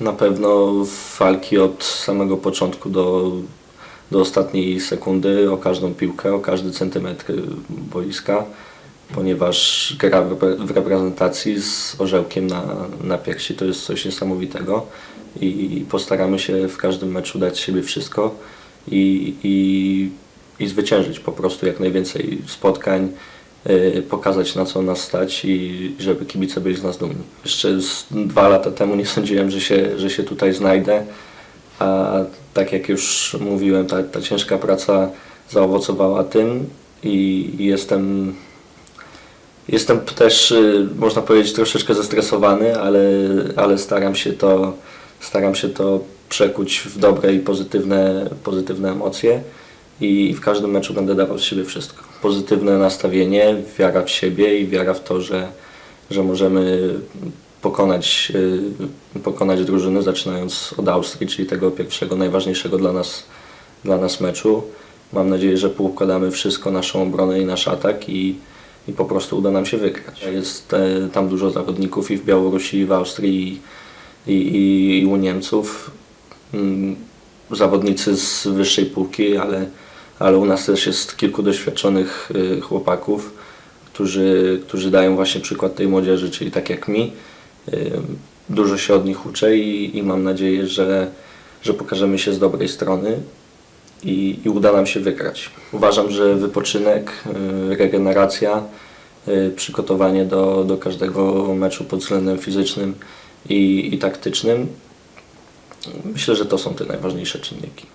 Na pewno walki od samego początku do, do ostatniej sekundy o każdą piłkę, o każdy centymetr boiska, ponieważ gra w repre- w reprezentacji z orzełkiem na, na piersi to jest coś niesamowitego i postaramy się w każdym meczu dać siebie wszystko i, i, i zwyciężyć po prostu jak najwięcej spotkań, pokazać na co nas stać i żeby kibice byli z nas dumni. Jeszcze dwa lata temu nie sądziłem, że się, że się tutaj znajdę, a tak jak już mówiłem, ta, ta ciężka praca zaowocowała tym i i jestem, jestem też, y, można powiedzieć, troszeczkę zestresowany, ale, ale staram się to, staram się to przekuć w dobre i pozytywne, pozytywne emocje i w każdym meczu będę dawał z siebie wszystko. Pozytywne nastawienie, wiara w siebie i wiara w to, że, że możemy pokonać, y, pokonać drużyny, zaczynając od Austrii, czyli tego pierwszego, najważniejszego dla nas, dla nas meczu. Mam nadzieję, że poukładamy wszystko, naszą obronę i nasz atak i, i po prostu uda nam się wygrać. Jest e, tam dużo zawodników i w Białorusi, i w Austrii, i, i, i u Niemców. Mm, Zawodnicy z wyższej półki, ale, ale u nas też jest kilku doświadczonych y, chłopaków, którzy, którzy dają właśnie przykład tej młodzieży, czyli tak jak mi. Y, Dużo się od nich uczę i, i mam nadzieję, że, że pokażemy się z dobrej strony i, i uda nam się wygrać. Uważam, że wypoczynek, y, regeneracja, przygotowanie do, do każdego meczu pod względem fizycznym i, i taktycznym, myślę, że to są te najważniejsze czynniki.